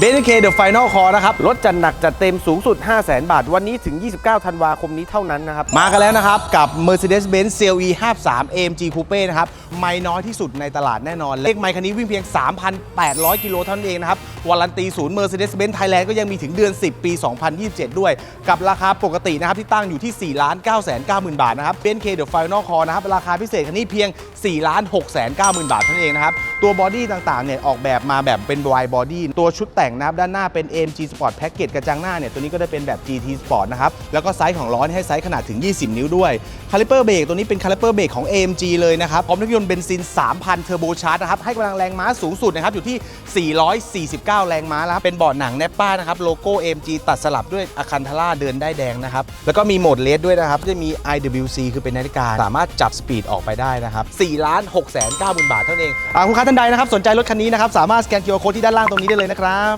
b n k The Final Call นะครับรถจัดหนักจัดเต็มสูงสุด 5 0 0 0 0 0บาท วันนี้ถึง 29 ธันวาคมนี้เท่านั้นนะครับ มากันแล้วนะครับ กับ Mercedes-Benz CLE 53 AMG Coupe นะครับ ไม่น้อยที่สุดในตลาดแน่นอน เลขไมค์คันนี้วิ่งเพียง 3,800 กิโลเท่านั้นเองนะครับ วารันตีศูนย์ Mercedes-Benz Thailand ก็ยังมีถึงเดือน 10 ปี 2027 ด้วย กับราคาปกตินะครับที่ตั้งอยู่ที่ 4 9 9 0 0 0 0บาทนะครับ BNK The Final Call นะครับราคาพิเศษคันนี้เพียง 4 6 9 0 0 0 0 บาทเท่านั้นเองนะครับตัวบอดี้ต่างๆเนี่ยออกแบบมาแบบเป็น wide body ตัวชุดแต่งนะครับด้านหน้าเป็น AMG Sport Package กระจังหน้าเนี่ยตัวนี้ก็ได้เป็นแบบ GT Sport นะครับแล้วก็ไซส์ของล้อให้ไซส์ขนาดถึง 20 นิ้วด้วยคาลิเปอร์เบรกตัวนี้เป็นคาลิเปอร์เบรกของ AMG เลยนะครับพร้อมเครื่องยนต์เบนซิน 3,000 เทอร์โบชาร์จนะครับให้กำลังแรงม้าสูงสุดนะครับอยู่ที่ 449 แรงม้าแล้วครับเป็นเบาะหนังแนปป้านะครับโลโก้ AMG ตัดสลับด้วยอะคันทาร่าเดินได้แดงนะครับแล้วก็มีโหมดเลสด้วยนะครับจะมี IWC คือเป็นนาฬิกาสามารถจับสปีดออกไปได้นะครับ4ล้าน6 9 0 0 0 บาทเท่านั้นเองคุณค้าท่านใดนะครับสนใจรถคันนี้นะครับสามารถสแกน QR Code ที่ด้านล่างตรงนี้ได้เลยนะครับ